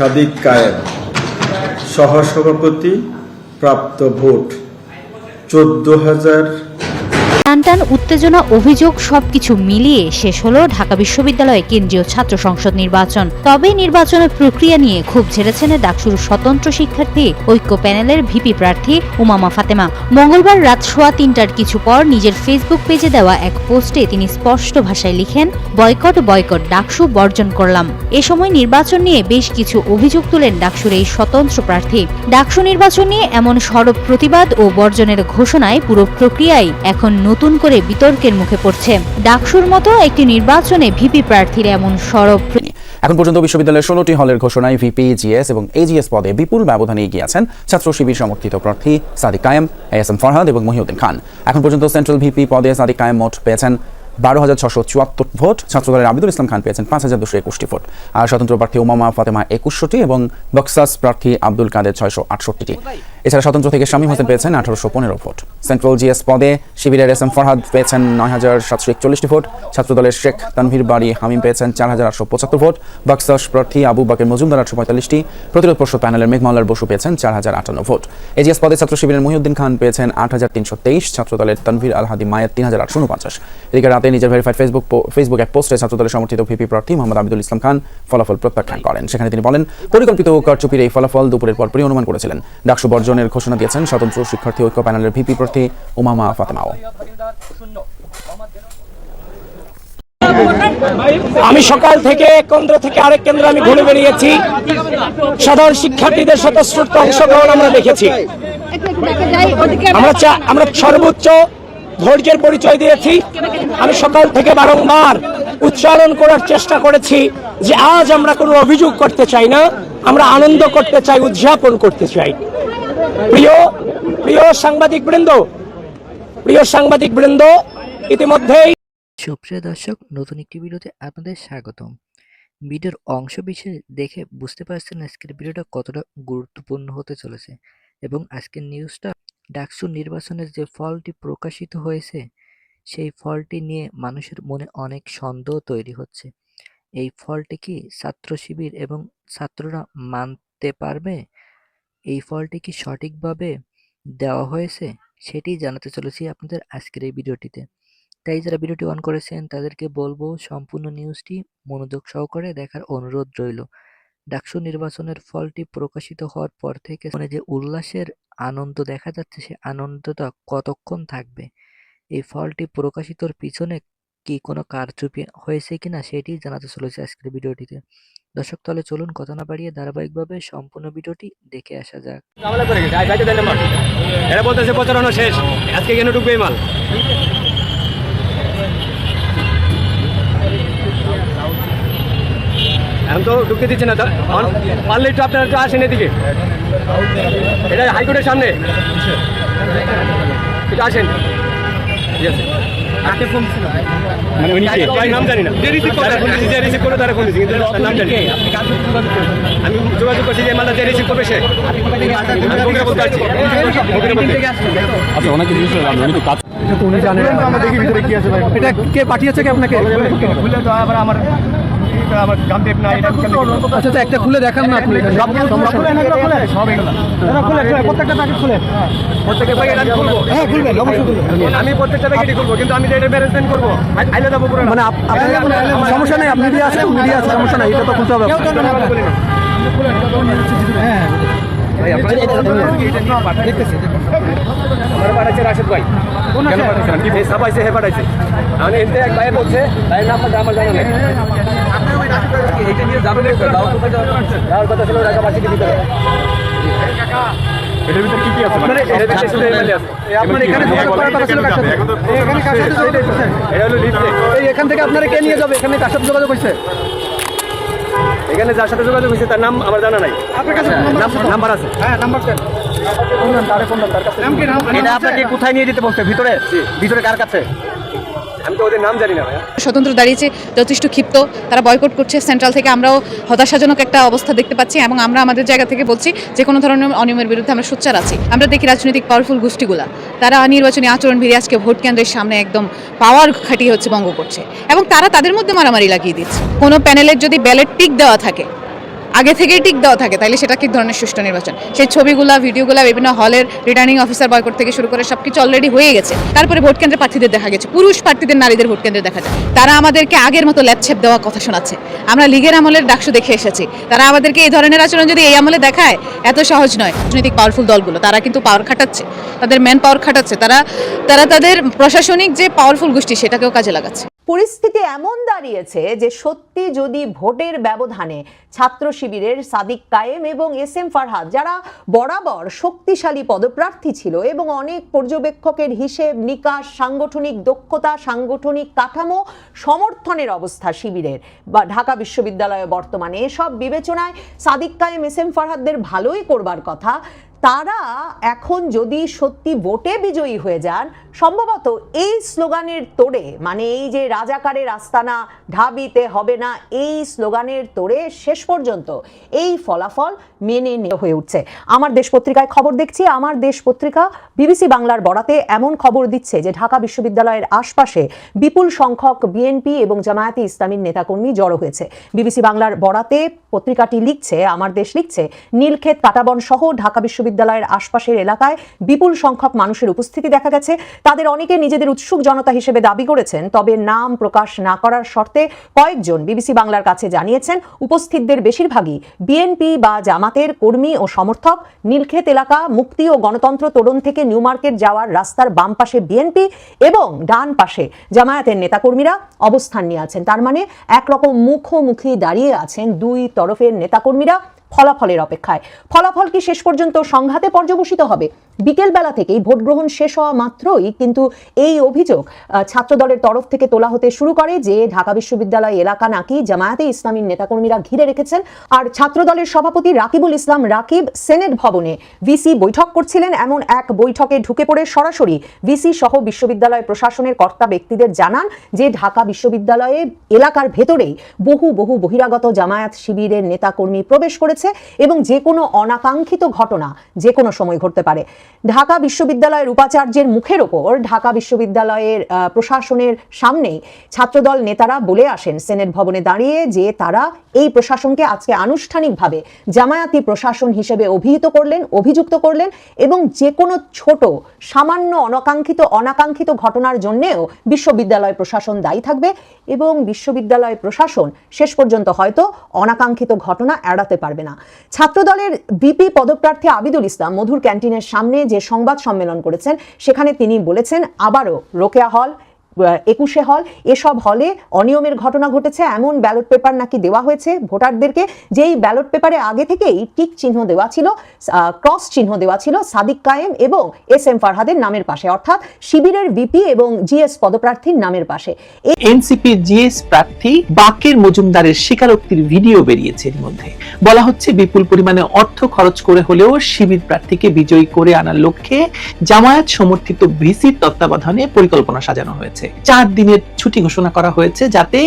সাদিক কায়েম। সহসভাপতি প্রাপ্ত ভোট চোদ্দ হাজার টানটান, উত্তেজনা, অভিযোগ, সবকিছু মিলিয়ে শেষ হলো ঢাকা বিশ্ববিদ্যালয়ে কেন্দ্রীয় ছাত্র সংসদ নির্বাচন। তবে নির্বাচনের প্রক্রিয়া নিয়ে খুব ঝেড়েছেন ডাকসুর স্বতন্ত্র শিক্ষার্থী, ঐক্য প্যানেলের ভিপি প্রার্থী উমামা ফাতেমা। মঙ্গলবার রাত সোয়া তিনটার কিছু পর নিজের ফেসবুক পেজে দেওয়া এক পোস্টে তিনি স্পষ্ট ভাষায় লিখেন, বয়কট বয়কট, ডাকসু বর্জন করলাম। এ সময় নির্বাচন নিয়ে বেশ কিছু অভিযোগ তুলেন ডাকসুর এই স্বতন্ত্র প্রার্থী। ডাকসু নির্বাচন নিয়ে এমন সরব প্রতিবাদ ও বর্জনের ঘোষণায় পুরো প্রক্রিয়াই এখন নতুন করে বিতর্কের মুখে পড়ছে। ডাকসুর মতো একটি নির্বাচনে ভিপি প্রার্থীর এমন সরব এখন পর্যন্ত বিশ্ববিদ্যালয়ের ষোলোটি হলের ঘোষণায় ভিপি, জিএস এবং এজিএস পদে বিপুল ব্যবধানে এগিয়ে আছেন ছাত্র শিবির সমর্থিত প্রার্থী সাদিক কায়েম এস এম ফরহাদ এবং মহিউদ্দিন খান। এখন পর্যন্ত সেন্ট্রাল ভিপি পদে সাদিক কায়েম মোট পেয়েছেন বারো হাজার ছশো চুয়াত্তর ভোট ছাত্রদলের আবিদুল ইসলাম খান পেয়েছেন পাঁচ হাজার দুশো একুশটি ভোট। আর স্বতন্ত্র প্রার্থী উমামা ফাতেমা একুশশোটি এবং বক্সাস প্রার্থী আব্দুল কাদের ছয়শো আটষট্টিটি। এছাড়া স্বতন্ত্র থেকে শামীম হোসেন পেয়েছেন আঠারোশো পনেরো ভোট। সেন্ট্রাল জিএস পদে শিবিরের এস এম ফরহাদ পেয়েছেন নয় হাজার সাতশো একচল্লিশটি ভোট। ছাত্রদলের শেখ তানভীর বাড়ি হামিম পেয়েছেন চার হাজার আটশো পঁচাত্তর ভোট। বক্সাস প্রার্থী আবু বাকের মজুমদার আটশো পঁয়তাল্লিশটি। প্রতিরোধ পর্ষদ প্যানেলের মেঘমালার বসু পেয়েছেন চার হাজার আটান্ন ভোট। এজিএস পদে ছাত্র শিবিরের মহিউদ্দিন খান পেয়েছেন আট হাজার তিনশো তেইশ। ছাত্রদলের তানভীর আল হাদি মায়ের তিন হাজার আটশো উনপঞ্চাশ। এদিকে রাতে নিজের ভেরিফাইড ফেসবুক ফেসবুক এক পোস্টে ছাত্রদলের সমর্থিত ভিপি প্রার্থী মোহাম্মদ আবিদুল ইসলাম খান ফলাফল প্রত্যাখ্যান করেন। সেখানে তিনি বলেন পরিকল্পিত কারচুপির এই ফলাফল দুপুরের পরপরই অনুমান করেছিলেন। ডাকসু বর্জনের ঘোষণা দিয়েছেন স্বতন্ত্র শিক্ষার্থী ঐক্য প্যানেলের ভিপি প্রার্থী উমামা ফাতেমাও। আমি সকাল থেকে এক কেন্দ্র থেকে আরেক কেন্দ্র আমি ঘুরে বেরিয়েছি সাধারণ শিক্ষার্থীদের স্বতঃস্ফূর্ত অংশগ্রহণ আমরা দেখেছি। আমরা আমরা সর্বোচ্চ ধৈর্যের পরিচয় দিয়েছি। আমি সকাল থেকে বারংবার উচ্চারণ করার চেষ্টা করেছি যে আজ আমরা কোনো অভিযোগ করতে চাই না, আমরা আনন্দ করতে চাই, উদযাপন করতে চাই। প্রিয় প্রিয় সাংবাদিক বৃন্দ, প্রিয় সাংবাদিক বৃন্দ, ইতিমধ্যেই সুপ্রিয় দর্শক, নতুন একটি ভিডিওতে আপনাদের স্বাগতম। ভিডিওর অংশ বিশেষ দেখে বুঝতে পারছেন আজকের ভিডিওটা কতটা গুরুত্বপূর্ণ হতে চলেছে এবং আজকের নিউজটা ডাকসু নির্বাচনের যে ফলটি প্রকাশিত হয়েছে, সেই ফলটি নিয়ে মানুষের মনে অনেক সন্দেহ তৈরি হচ্ছে। এই ফলটি কি ছাত্র শিবির এবং ছাত্ররা মানতে পারবে? এই ফলটি কি সঠিকভাবে দেওয়া হয়েছে? সেটি জানাতে চলেছি আপনাদের আজকের এই ভিডিওটিতে। তাই যারা ভিডিওটি অন করেছেন, তাদেরকে বলব সম্পূর্ণ নিউজটি মনোযোগ সহকারে দেখার অনুরোধ রইল। ডাকসু নির্বাচনের ফলটি প্রকাশিত হওয়ার পর থেকে মনে যে উল্লাসের আনন্দ দেখা যাচ্ছে, সে আনন্দটা কতক্ষণ থাকবে? এই ফলটি প্রকাশিতর পিছনে কি কোনো কারচুপি হয়েছে কিনা সেটি জানাতে চলেছে আজকের ভিডিওটিতে। দর্শক, তাহলে চলুন কথা না বাড়িয়ে ধারাবাহিকভাবে সম্পূর্ণ ভিডিওটি দেখে আসা যাক। বলতেছে প্রচারণা শেষ, আজকে কেন ঢুকবে মাল? এখন তো ঢুকতে দিচ্ছে না পারলে একটু আপনারা একটু আসেন এদিকে। এটা হাইকোর্টের সামনে। একটু আসেন। ঠিক আছে। মানে নাম জানি না। যারা যে রিসিভ করবে তারা ফোন দিয়েছে, কিন্তু তার নাম জানি না। আমি যোগাযোগ করছি যে মালটা যে রিসিভ করবে সে। আমি পারছি ফোনে বলতে এটা আচ্ছা আচ্ছা, একটা খুলে দেখান না আপনি হ্যাঁ খুলবেন অবশ্যই খুলবেন। আমি প্রত্যেকটা প্যাকেটই করব কিন্তু আমি এটা ম্যানেজমেন্ট করব আই- আইলে যাব পুরো মানে আপনার সমস্যা নেই আপনি মিডিয়া আছে মিডিয়া আছে সমস্যা নাই এটা তো খুলতে হবে হ্যাঁ আমার পাঠাইছে রাশেদ ভাই। কেন পাঠাইছে সাবাইছে হে পাঠাইছে। আমি এক ভাই বলছে আমার জানা নেই। এখানে থেকে আপনারা কে নিয়ে যাবে এখানে কার সাথে যোগাযোগ হয়েছে এখানে যার সাথে যোগাযোগ হয়েছে তার নাম আমার জানা নাই আপনার কাছে নাম্বার আছে হ্যাঁ কোথায় নিয়ে যেতে বলছে? ভিতরে? ভিতরে কার কাছে? স্বতন্ত্র দাঁড়িয়েছে, যথেষ্ট ক্ষিপ্ত। তারা বয়কট করছে সেন্ট্রাল থেকে আমরাও হতাশাজনক একটা অবস্থা দেখতে পাচ্ছি এবং আমরা আমাদের জায়গা থেকে বলছি যে কোনো ধরনের অনিয়মের বিরুদ্ধে আমরা সোচ্চার আছি। আমরা দেখি রাজনৈতিক পাওয়ারফুল গোষ্ঠীগুলা। তারা নির্বাচনী আচরণ ভিড়ে আজকে ভোট কেন্দ্রের সামনে একদম পাওয়ার খাটিয়ে হচ্ছে বঙ্গ করছে। এবং তারা তাদের মধ্যে মারামারি লাগিয়ে দিচ্ছে। কোনো প্যানেলের যদি ব্যালট টিক দেওয়া থাকে আগে থেকেই টিক দেওয়া থাকে তাহলে সেটা কি ধরনের সুষ্ঠু নির্বাচন? সেই ছবিগুলা, ভিডিওগুলা, বিভিন্ন হলের রিটার্নিং অফিসার বয়কট থেকে শুরু করে সব কিছু অলরেডি হয়ে গেছে। তারপরে ভোট কেন্দ্রে প্রার্থীদের দেখা গেছে, পুরুষ প্রার্থীদের, নারীদের ভোট কেন্দ্রে দেখা যায়। তারা আমাদেরকে আগের মতো ল্যাপছেপ দেওয়া কথা শোনাচ্ছে। আমরা লীগের আমলের ডাকসু দেখে এসেছি। তারা আমাদেরকে এই ধরনের আচরণ যদি এই আমলে দেখায়, এত সহজ নয়। রাজনৈতিক পাওয়ারফুল দলগুলো, তারা কিন্তু পাওয়ার খাটাচ্ছে। তাদের ম্যান পাওয়ার খাটাচ্ছে। তারা তারা তাদের প্রশাসনিক যে পাওয়ারফুল গোষ্ঠী, সেটাকেও কাজে লাগাচ্ছে। পরিস্থিতি এমন দাঁড়িয়েছে যে সত্যি যদি ভোটের ব্যবধানে ছাত্র শিবিরের সাদিক কায়েম এবং এস এম ফারহাদ, যারা বরাবর শক্তিশালী পদপ্রার্থী ছিল এবং অনেক পর্যবেক্ষকের হিসেব, নিকাশ, সাংগঠনিক দক্ষতা, সাংগঠনিক কাঠামো, সমর্থনের অবস্থা শিবিরের বা ঢাকা বিশ্ববিদ্যালয়ে বর্তমানে, এসব বিবেচনায় সাদিক কায়েম এস এম ফারহাদদের ভালোই করবার কথা। তারা এখন যদি সত্যি ভোটে বিজয়ী হয়ে যান, সম্ভবত এই স্লোগানের তোড়ে মানে এই যে রাজাকারের আস্তানা, ঢাবিতে হবে না, এই স্লোগানের তোড়ে শেষ পর্যন্ত এই ফলাফল মেনে নেওয়া হয়ে উঠছে। আমার দেশ পত্রিকায় খবর দেখছি, আমার দেশ পত্রিকা বিবিসি বাংলার বরাতে এমন খবর দিচ্ছে যে ঢাকা বিশ্ববিদ্যালয়ের আশপাশে বিপুল সংখ্যক বিএনপি এবং জামায়াতে ইসলামীর নেতাকর্মী জড়ো হয়েছে। বিবিসি বাংলার বরাতে পত্রিকাটি লিখছে, আমার দেশ লিখছে, নীলক্ষেত কাটাবন সহ ঢাকা বিশ্ববিদ্যালয়ের আশপাশের এলাকায় বিপুল সংখ্যক মানুষের উপস্থিতি দেখা গেছে। তাদের অনেকে নিজেদের উৎসুক জনতা হিসেবে দাবি করেছেন, তবে নাম প্রকাশ না করার শর্তে কয়েকজন বিবিসি বাংলার কাছে জানিয়েছেন, উপস্থিতদের বেশিরভাগই বিএনপি বা জামাতের কর্মী ও সমর্থক। নীলক্ষেত এলাকা, মুক্তি ও গণতন্ত্র তোরণ থেকে নিউ মার্কেট যাওয়ার রাস্তার বাম পাশে বিএনপি এবং ডান পাশে জামায়াতের নেতাকর্মীরা অবস্থান নিয়ে আছেন। তার মানে একরকম মুখোমুখি দাঁড়িয়ে আছেন দুই তরফের নেতাকর্মীরা। ফলাফলের অপেক্ষায়। ফলাফল কি শেষ পর্যন্ত সংঘাতে পর্যবসিত হবে? বিকেল বেলা থেকেই ভোট গ্রহণ শেষ হওয়া মাত্রই কিন্তু এই অভিযোগ ছাত্রদলের তরফ থেকে তোলা হতে শুরু করে যে ঢাকা বিশ্ববিদ্যালয় এলাকা নাকি জামায়াতে ইসলামীর নেতাকর্মীরা ঘিরে রেখেছেন। আর ছাত্রদলের সভাপতি রাকিবুল ইসলাম রাকিব সেনেট ভবনে ভিসি বৈঠক করছিলেন। এমন এক বৈঠকে ঢুকে পড়ে সরাসরি ভিসি সহ বিশ্ববিদ্যালয় প্রশাসনের কর্তা ব্যক্তিদের জানান যে ঢাকা বিশ্ববিদ্যালয়ে এলাকার ভেতরেই বহু বহু বহিরাগত জামায়াত শিবিরের নেতাকর্মী প্রবেশ করেছে এবং যে কোনো অনাকাঙ্ক্ষিত ঘটনা যে কোনো সময় ঘটতে পারে। ঢাকা বিশ্ববিদ্যালয়ের উপাচার্যের মুখের ওপর ঢাকা বিশ্ববিদ্যালয়ের প্রশাসনের সামনেই ছাত্রদল নেতারা বলে আসেন সেনেট ভবনে দাঁড়িয়ে যে তারা এই প্রশাসনকে আজকে আনুষ্ঠানিকভাবে জামায়াতি প্রশাসন হিসেবে অভিহিত করলেন, অভিযুক্ত করলেন এবং যে কোনো ছোট, সামান্য অনাকাঙ্ক্ষিত অনাকাঙ্ক্ষিত ঘটনার জন্যেও বিশ্ববিদ্যালয় প্রশাসন দায়ী থাকবে এবং বিশ্ববিদ্যালয় প্রশাসন শেষ পর্যন্ত হয়তো অনাকাঙ্ক্ষিত ঘটনা এড়াতে পারবে না। ছাত্রদলের বিপি পদপ্রার্থী আবিদুল ইসলাম মধুর ক্যান্টিনের সামনে যে সংবাদ সম্মেলন করেছেন সেখানে তিনি বলেছেন আবারও রোকেয়া হল। একুশে হল। এসব হলে অনিয়মের ঘটনা ঘটেছে, এমন ব্যালট পেপার নাকি দেওয়া হয়েছে ভোটারদেরকে। যেই ব্যালট পেপারে আগে থেকেই টিক চিহ্ন দেওয়া ছিল ক্রস চিহ্ন দেওয়া ছিল, সাদিক কায়েম এবং এস এম ফারহাদের নামের পাশে, অর্থাৎ শিবিরের ভিপি এবং জিএস পদপ্রার্থীর নামের পাশে। এনসিপি জিএস প্রার্থী বাকের মজুমদারের স্বীকারোক্তির ভিডিও বেরিয়েছে এর মধ্যে। বলা হচ্ছে, বিপুল পরিমাণে অর্থ খরচ করে হলেও শিবির প্রার্থীকে বিজয়ী করে আনার লক্ষ্যে জামায়াত সমর্থিত ভিসির তত্ত্বাবধানে পরিকল্পনা সাজানো হয়েছে। চার দিনের ছুটি ঘোষণা করা হয়েছে যাতে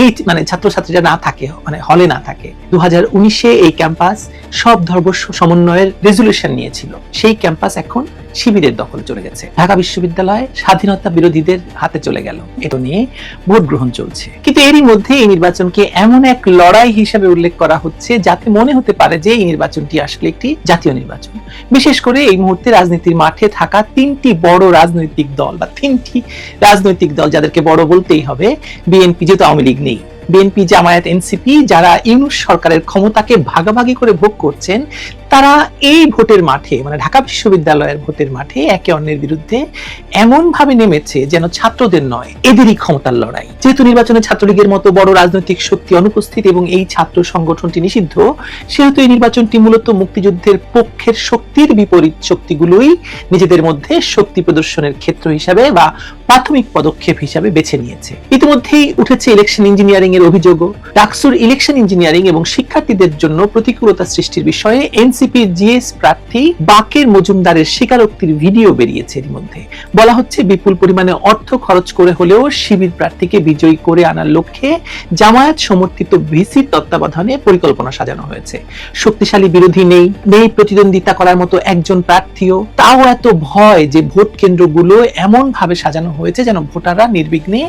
এই মানে ছাত্রছাত্রীরা না থাকে মানে হলে না থাকে। দু হাজার উনিশে এই ক্যাম্পাস সব ধর্ম সমন্বয়ের রেজুলেশন নিয়েছিল। সেই ক্যাম্পাস এখন শিবিরের দখলে চলে গেছে। ঢাকা বিশ্ববিদ্যালয় স্বাধীনতা বিরোধীদের হাতে চলে গেল। এটা নিয়ে ভোট গ্রহণ চলছে। কিন্তু এরই মধ্যে এই নির্বাচনকে এমন এক লড়াই হিসেবে উল্লেখ করা হচ্ছে, যাতে মনে হতে পারে যে এই নির্বাচনটি আসলে একটি জাতীয় নির্বাচন। বিশেষ করে এই মুহূর্তে রাজনীতির মাঠে থাকা তিনটি বড় রাজনৈতিক দল বা তিনটি রাজনৈতিক দল যাদেরকে বড় বলতেই হবে, বিএনপি যেহেতু আওয়ামী লীগ নেই। বিএনপি জামায়াত এনসিপি যারা ইউনুস সরকারের ক্ষমতাকে ভাগাভাগি করে ভোগ করছেন, তারা এই ভোটের মাঠে মানে ঢাকা বিশ্ববিদ্যালয়ের ভোটের মাঠে একে অন্যের বিরুদ্ধে এমন ভাবে নেমেছে যেন ছাত্রদের নয়, এদেরই ক্ষমতার লড়াই। যেহেতু নির্বাচনে ছাত্রলীগের মতো বড় রাজনৈতিক শক্তি অনুপস্থিত এবং এই ছাত্র সংগঠনটি নিষিদ্ধ, সেহেতু এই নির্বাচনটি মূলত মুক্তিযুদ্ধের পক্ষের শক্তির বিপরীত শক্তিগুলোই নিজেদের মধ্যে শক্তি প্রদর্শনের ক্ষেত্র হিসাবে বা প্রাথমিক পদক্ষেপ হিসাবে বেছে নিয়েছে। ইতিমধ্যেই উঠেছে ইলেকশন ইঞ্জিনিয়ারিং অভিযোগও, ডাকসুর ইলেকশন ইঞ্জিনিয়ারিং এবং শিক্ষার্থীদের জন্য প্রতিকূলতা সৃষ্টির বিষয়ে এনসিপি জিএস প্রার্থী বাকের মজুমদারের স্বীকারোক্তির ভিডিও বেরিয়েছে এর মধ্যে। বলা হচ্ছে, বিপুল পরিমাণে অর্থ খরচ করে হলেও শিবির প্রার্থীকে বিজয়ী করে আনার লক্ষ্যে জামায়াত সমর্থিত ভিসির তত্ত্বাবধানে পরিকল্পনা সাজানো হয়েছে। শক্তিশালী বিরোধী নেই নেই প্রতিদ্বন্দ্বিতা করার মতো একজন প্রার্থীও। তাও এত ভয় যে ভোট কেন্দ্রগুলো এমন ভাবে সাজানো হয়েছে যেন ভোটাররা নির্বিঘ্নে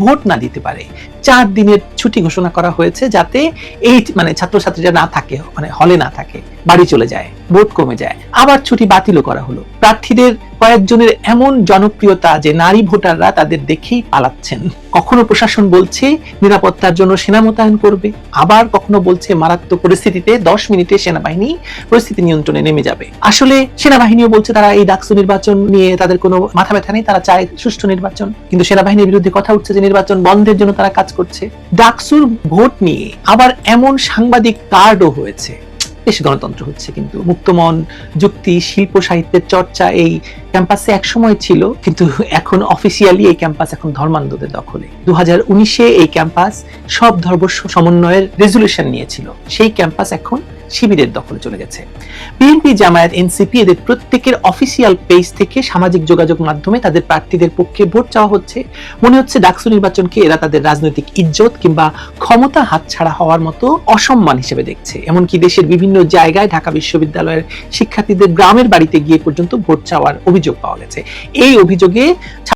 ভোট না দিতে পারে। চার দিনের ছুটি ঘোষণা করা হয়েছে যাতে এই মানে ছাত্রছাত্রীরা না থাকে মানে হলে না থাকে। বাড়ি চলে যায়, ভোট কমে যায়। আবার ছুটি বাতিলও করা হলো। প্রার্থীদের কয়েকজনের এমন জনপ্রিয়তা যে নারী ভোটাররা তাদের দেখেই পালাচ্ছেন। কখনো প্রশাসন বলছে নিরাপত্তার জন্য সেনা মোতায়েন করবে, আবার কখনো বলছে মারাত্মক পরিস্থিতিতে দশ মিনিটে সেনাবাহিনী পরিস্থিতি নিয়ন্ত্রণে নেমে যাবে। আসলে সেনাবাহিনীও বলছে তারা এই ডাকসু নির্বাচন নিয়ে তাদের কোনো মাথা ব্যথা নেই, তারা চায় সুষ্ঠু নির্বাচন। কিন্তু সেনাবাহিনীর বিরুদ্ধে কথা উঠছে যে নির্বাচন বন্ধের জন্য তারা কাজ করছে। ডাকসুর ভোট নিয়ে আবার এমন সাংবাদিক কার্ডও হয়েছে। বেশ গণতন্ত্র হচ্ছে কিন্তু। মুক্তমন, যুক্তি, শিল্প, সাহিত্যের চর্চা এই ক্যাম্পাসে একসময় ছিল, কিন্তু এখন অফিসিয়ালি এই ক্যাম্পাস এখন ধর্মান্ধদের দখলে। দু উনিশে এই ক্যাম্পাস সব ধর্ম সমন্বয়ের রেজুলেশন নিয়েছিল। সেই ক্যাম্পাস এখন শিবিরের দখলে চলে গেছে। বিএনপি, জামায়াত, এনসিপি এদের প্রত্যেকের অফিসিয়াল পেজ থেকে সামাজিক যোগাযোগ মাধ্যমে তাদের প্রার্থীদের পক্ষে ভোট চাওয়া হচ্ছে। মনে হচ্ছে ডাকসু নির্বাচনকে এরা তাদের রাজনৈতিক ইজ্জত কিংবা ক্ষমতা হাতছাড়া হওয়ার মতো অসম্মান হিসেবে দেখছে। এমনকি দেশের বিভিন্ন জায়গায় ঢাকা বিশ্ববিদ্যালয়ের শিক্ষার্থীদের গ্রামের বাড়িতে গিয়ে পর্যন্ত ভোট চাওয়ার অভিযোগ পাওয়া গেছে। এই অভিযোগে